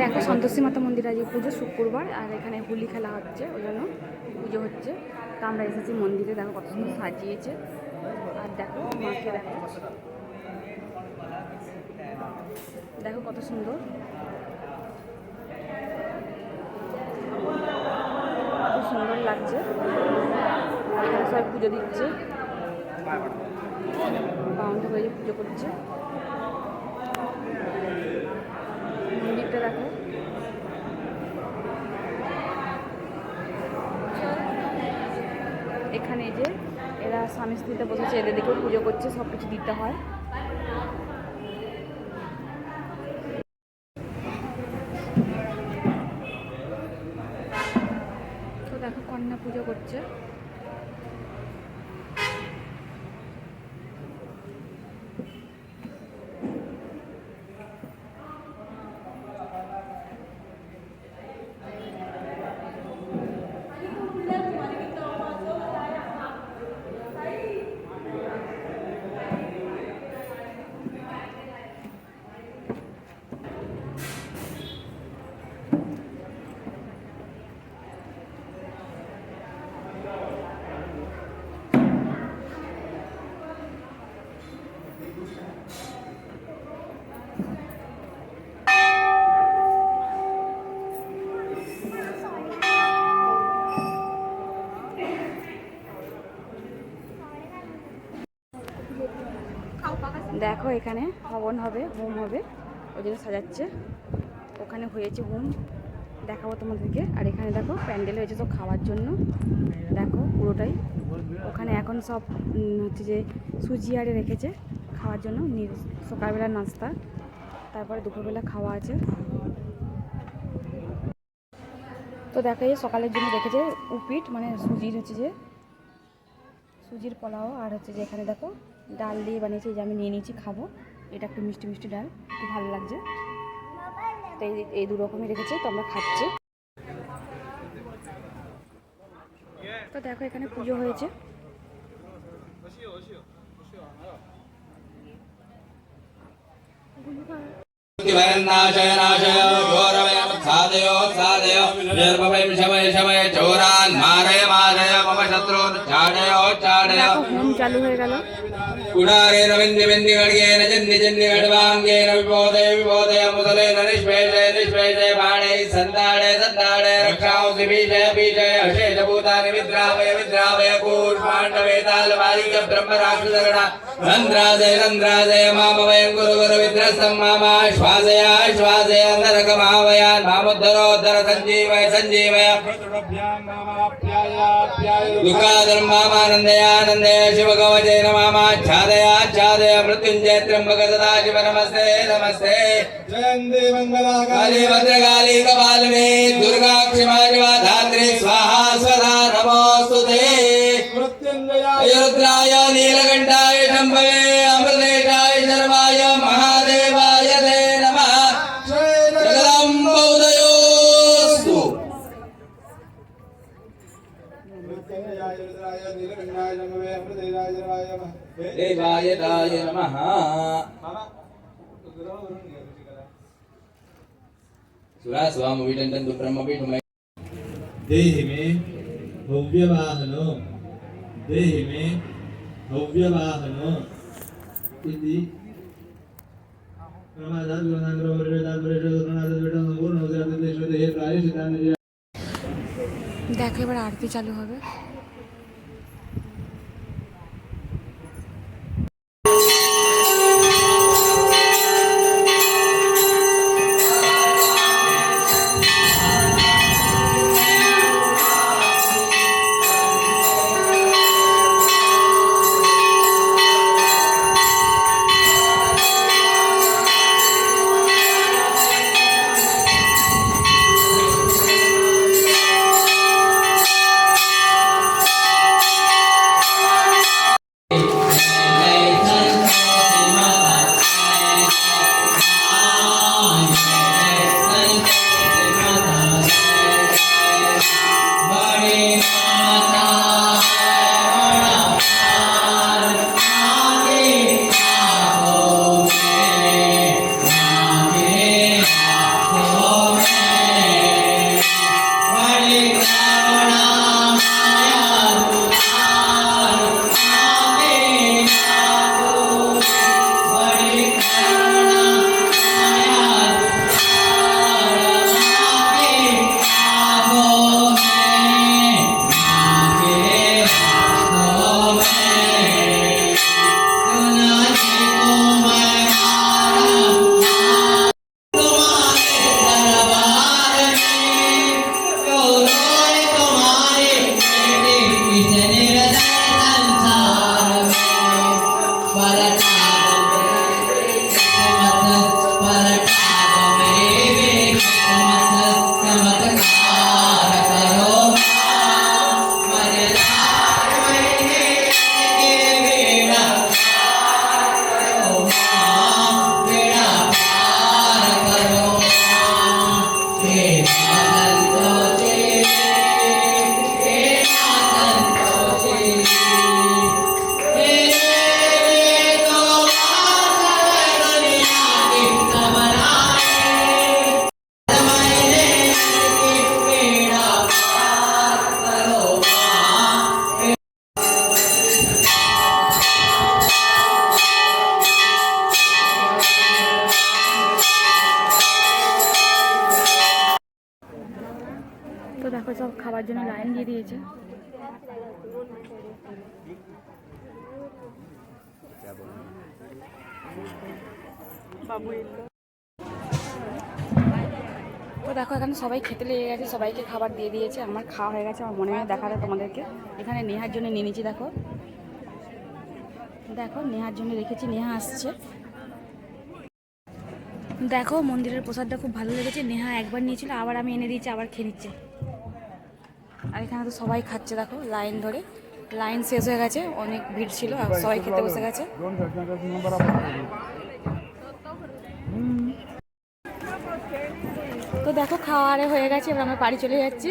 দেখো সন্তোষী মাতা মন্দির আজকে পুজো শুক্রবার, আর এখানে হোলি খেলা হচ্ছে, ওই জন্য পুজো হচ্ছে। তা আমরা এসেছি মন্দিরে, দেখো কত সুন্দর সাজিয়েছে। আর দেখো মাকে দেখো। দেখো কত সুন্দর। খুব সুন্দর লাগছে। সবাই পুজো দিচ্ছে। বাউন্ড হয়ে পুজো করছে মন্দিরটা দেখো এখানে যে এরা স্বামী স্ত্রীতে বসেছে, এদের দিকেও পুজো করছে সব কিছু দিতে হয়। তো দেখো, কন্যা পুজো করছে। দেখো এখানে হবন হবে, হোম হবে। ওই জন্য সাজাচ্ছে। ওখানে হয়েছে হোম। দেখাবো তোমাদেরকে। আর এখানে দেখো প্যান্ডেল হয়েছে সব খাওয়ার জন্য। দেখো পুরোটাই। ওখানে এখন সব হচ্ছে যে সুজি আরে রেখেছে খাওয়ার জন্য। সকালবেলা নাস্তা, তারপরে দুপুরবেলা খাওয়া আছে। তো দেখো এই সকালের জন্য রেখেছে উপিট মানে সুজির হচ্ছে যে, সুজির পোলাও আর হচ্ছে যে এখানে দেখো ডাল দিয়ে বানিয়েছি যে আমি নিয়ে নিয়েছি, খাব। এটা একটু মিষ্টি মিষ্টি ডাল, খুব ভালো লাগছে। তো এই দু রকমই রেখেছে, তো আমরা খাচ্ছি। তো দেখো, এখানে পুজো হয়েছে। হোম চালু হয়ে গেল। ಗುಣಾರೇನ ವೆಂದಿ ವೆಂದಿ ಗಡಿಗೇನ ಜನ್ನಿ ಜನ್ನಿ ಗಡವಾಂಗೇನ ವಿಬೋಧಯ ವಿಬೋಧಯ ಮೊದಲೇನ ನಿಷ್ಪೇಜಯ ನಿಷ್ಪೇಜಯ ಬಾಣೈ ಸಂದಾಡೆ ಸಂದಾಡೆ ರಕ್ಷಾಂಸಿ ಬೀಜಯ ಬೀಜಯ ಅಶೇಷ ಭೂತಾನಿ ವಿದ್ರಾವಯ ವಿದ್ರಾವಯ ಕೂರ್ಮಾಂಡವೇ ತಾಲ ಬಾಲಿಕ ಬ್ರಹ್ಮ ರಾಕ್ಷಸಗಣ ರಂಧ್ರಾಜಯ ರಂಧ್ರಾಜಯ ಮಾಮವಯಂ ಗುರು ಗುರು ವಿದ್ರಸ್ಸಂ ಮಾಮ ಶ್ವಾಸಯ ಶ್ವಾಸಯ ನರಕ ಮಾವಯ ಮಾಮುದ್ಧರೋ సంజీవయ సంజీవయ దుఃఖాధర్మానందయానందయ శివగవచయ నమామాచ్ఛాదయాచ్ఛాదయ మృత్యుంజయ త్ర్యంబక సదాశివ నమస్తే నమస్తే కాళీ భద్రకాళీ కపాలిని దుర్గాక్షిమాజివాధాత్రి స్వాహా స్వధా నమోస్తుతే మృత్యుంజయ నీలకంఠాయ శంభవే अमृतेयाय जवाय नमः देवाय ताय नमः सुरास्वामविटन्तु ब्रह्मपीठमय देहि मे भव्यवाहनो देहि मे भव्यवाहनो इति प्रमादात् गुणान्द्रवर्यदात् वरेदात् वेदात् पूर्णोदयात् देहे प्रायश्चितानि দেখো এবার আরতি চালু হবে সব খাবার জন্য লাইন দিয়ে দিয়েছে। দেখো, এখানে সবাই খেতে লেগে গেছে, সবাইকে খাবার দিয়ে দিয়েছে। আমার খাওয়া হয়ে গেছে, আমার মনে হয় দেখাতে তোমাদেরকে। এখানে নেহার জন্য নিয়ে নিয়েছি, দেখো। দেখো, নেহার জন্য রেখেছি, নেহা আসছে। দেখো, মন্দিরের প্রসাদটা খুব ভালো লেগেছে, নেহা একবার নিয়েছিল, আবার আমি এনে দিয়েছি, আবার খেয়ে নিচ্ছে। আর এখানে তো সবাই খাচ্ছে, দেখো, লাইন ধরে লাইন শেষ হয়ে গেছে, অনেক ভিড় ছিল, আর সবাই খেতে বসে গেছে। তো দেখো খাওয়ারে হয়ে গেছে, এবার আমরা বাড়ি চলে যাচ্ছি